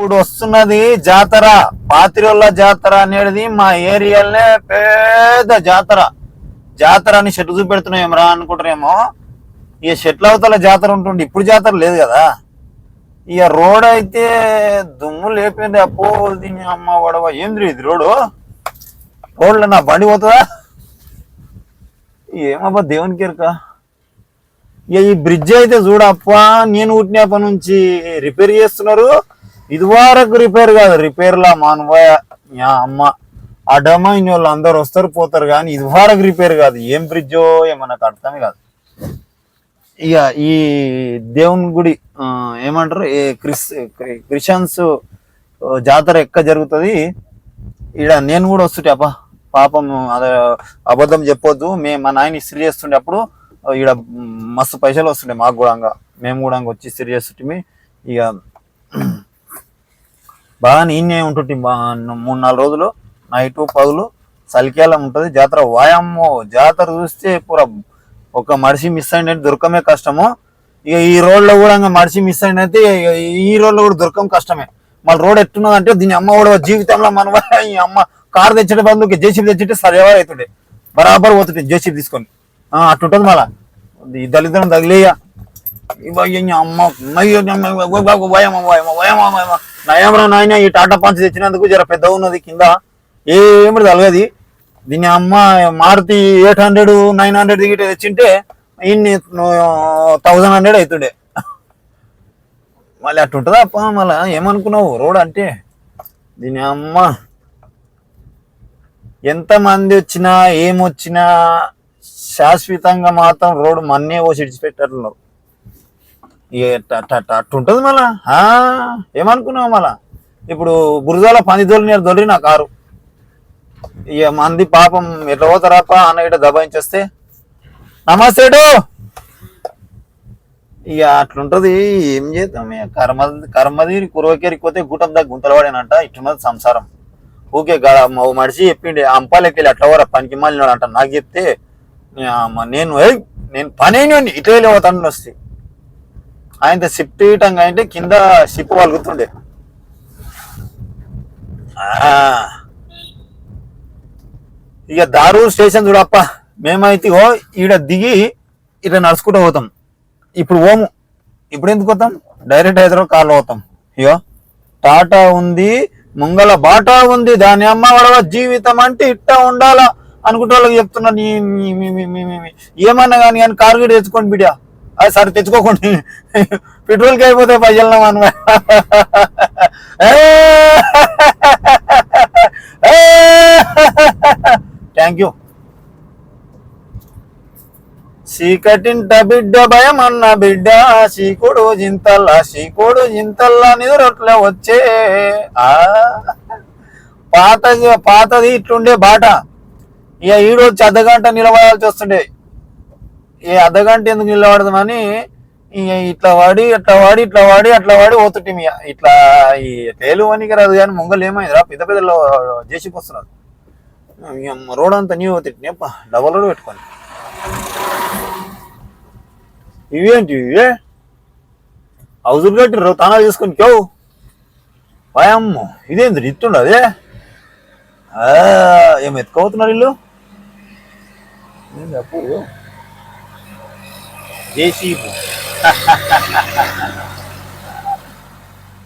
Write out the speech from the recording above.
ఇప్పుడు వస్తున్నది జాతర. పాతిరోళ్ళ జాతర అనేది మా ఏరియాలోనే పెద్ద జాతర. జాతర అని షెట్లు చూపెడుతున్నాం రా అనుకుంటారేమో ఇక షెట్ల అవతల జాతర ఉంటుండే. ఇప్పుడు జాతర లేదు కదా. ఇక రోడ్ అయితే దుమ్ము లేపింది. అప్పో దీని అమ్మ వడవ. ఏం ఇది రోడ్డు రోడ్లో నా బండి పోతుందా? ఏమబ్బా దేవునికి ఎరక ఇక ఈ బ్రిడ్జ్ అయితే చూడప్ప నేను పుట్టినప్పటి నుంచి రిపేర్ చేస్తున్నారు. ఇది వరకు రిపేర్ కాదు రిపేర్లా మానవయ యా అమ్మ. అడమైన వాళ్ళు అందరు వస్తారు పోతారు కానీ ఇది వరకు రిపేర్ కాదు. ఏం బ్రిడ్జో ఏమన్నా అర్థమే కాదు. ఇక ఈ దేవుని గుడి ఏమంటారు? ఏ క్రిస్ క్రిస్టియన్స్ జాతర ఎక్క జరుగుతుంది? ఈడ నేను కూడా వస్తుంటే అబ్బా పాపం అదే అబద్ధం చెప్పొద్దు. మేము మా నాయన ఇస్త్రీ చేస్తుండే అప్పుడు ఈడ మస్తు పైసలు వస్తుండే మాకు కూడా మేము కూడా వచ్చి ఇస్త్రీ చేస్తుంటే ఇక బాగా నేనే ఉంటుంటే. బా మూడు నాలుగు రోజులు నైట్ పగులు చలికేలం ఉంటుంది జాతర. వాయమ్మో జాతర చూస్తే పూర ఒక మనిషి మిస్ అయినట్టు దొరకమే కష్టము. ఇక ఈ రోడ్లో కూడా ఇంకా మనిషి మిస్ అయినైతే ఈ రోడ్లో కూడా దొరకం కష్టమే. మళ్ళీ రోడ్ ఎట్టున్నదంటే దీని అమ్మ కూడా జీవితంలో మన ఈ అమ్మ కారు తెచ్చే బదులు జేసీబీ తెచ్చితే సరేవా అవుతుండే. బరాబర్ పోతుండే జేసీబీ తీసుకొని. అట్టుంటుంది మళ్ళా. ఈ దళితం తగిలేయ నయమరా నాయన ఈ టాటా పంచ్ తెచ్చినందుకు జర పెద్ద ఉన్నది కింద ఏమిటి తలగది దీని అమ్మ Maruti eight hundred nine hundred దిగిట తెచ్చింటే ఇన్ని థౌజండ్ హండ్రెడ్ అవుతుండే మళ్ళీ అట్టుంటుందా అప్ప మళ్ళీ ఏమనుకున్నావు రోడ్ అంటే దీని అమ్మ ఎంతమంది వచ్చినా ఏమొచ్చినా శాశ్వతంగా మాత్రం రోడ్డు మన్నే పోసి ఇడిచిపెట్టారు అట్టుంటుంది మళ్ళా? ఆ, ఏమనుకున్నావు మళ్ళా? ఇప్పుడు బురదాల పని దొరి దొరి నా కారు. ఇక మంది పాపం ఎట్లా పోతారాప అన్న ఇట దబాయించేస్తే? నమస్తేడు ఇక అట్లుంటది. ఏం చేద్దాం ఇక కర్మ కర్మది కురవకేరిపోతే గుట్టం దగ్గర గుంతలవాడేనంట ఇట్టున్నది సంసారం. ఊకే గ- మా ఓ మనిషి అట్లా వరా పనికి మాలినాడు అంట. నాకు చెప్తే నేను నేను పని అయినండి ఇటు వెళ్ళి పోతాను వస్తే. ఆయన షిఫ్ట్ ఇయటంగా అంటే కింద షిప్ పలుకుతుండే. ఇక దారు స్టేషన్ చూడప్ప మేమైతే ఓ ఈడ దిగి ఇట్లా నడుచుకుంటూ పోతాం. ఇప్పుడు ఓము ఇప్పుడు ఎందుకు పోతాం? డైరెక్ట్ హైదరాబాద్ కార్లో పోతాం. ఇగో టాటా ఉంది ముంగల బాటా ఉంది దాని అమ్మ వడవ జీవితం అంటే ఇట్టా ఉండాలా అనుకుంటే వాళ్ళకి చెప్తున్నా ఏమన్నా కానీ కానీ కారు కూడా తెచ్చుకోండి బిడ్డా. అది సరే తెచ్చుకోకండి. పెట్రోల్కి అయిపోతే ప్రజలను మనం థ్యాంక్ యూ చీకటింట బిడ్డ భయం అన్న బిడ్డ చీకుడు జింతల్లా చీకుడు జింతల్లా నిద్రొట్ల వచ్చే. ఆ! పాతది పాతది ఇట్లుండే బాట. ఇక ఈడొచ్చి అర్ధగంట నిలబడాల్సి వస్తుండే. ఏ అర్ధగంట ఎందుకు నిలబడదామని ఇట్లా వాడి అట్లా వాడి ఇట్లా వాడి అట్లా వాడి పోతుంటే ఇట్లా ఈ తేలు వనికి రాదు కానీ ముంగలు ఏమైందిరా పెద్ద పెద్దలు జేసీకి వస్తున్నారు రోడ్ అంతా నీ పోతుంటే డబల్ రోడ్ పెట్టుకొని ఇవేంటి ఇవే? హౌజులు కట్టిర్రు తానాలు తీసుకొని కేవు భయమ్మ ఇదేంటి ఇట్టుండ అదే? ఆ, ఏం ఎత్తుకోవుతున్నారు ఇల్లు ఏం చెప్పు? జేసీబు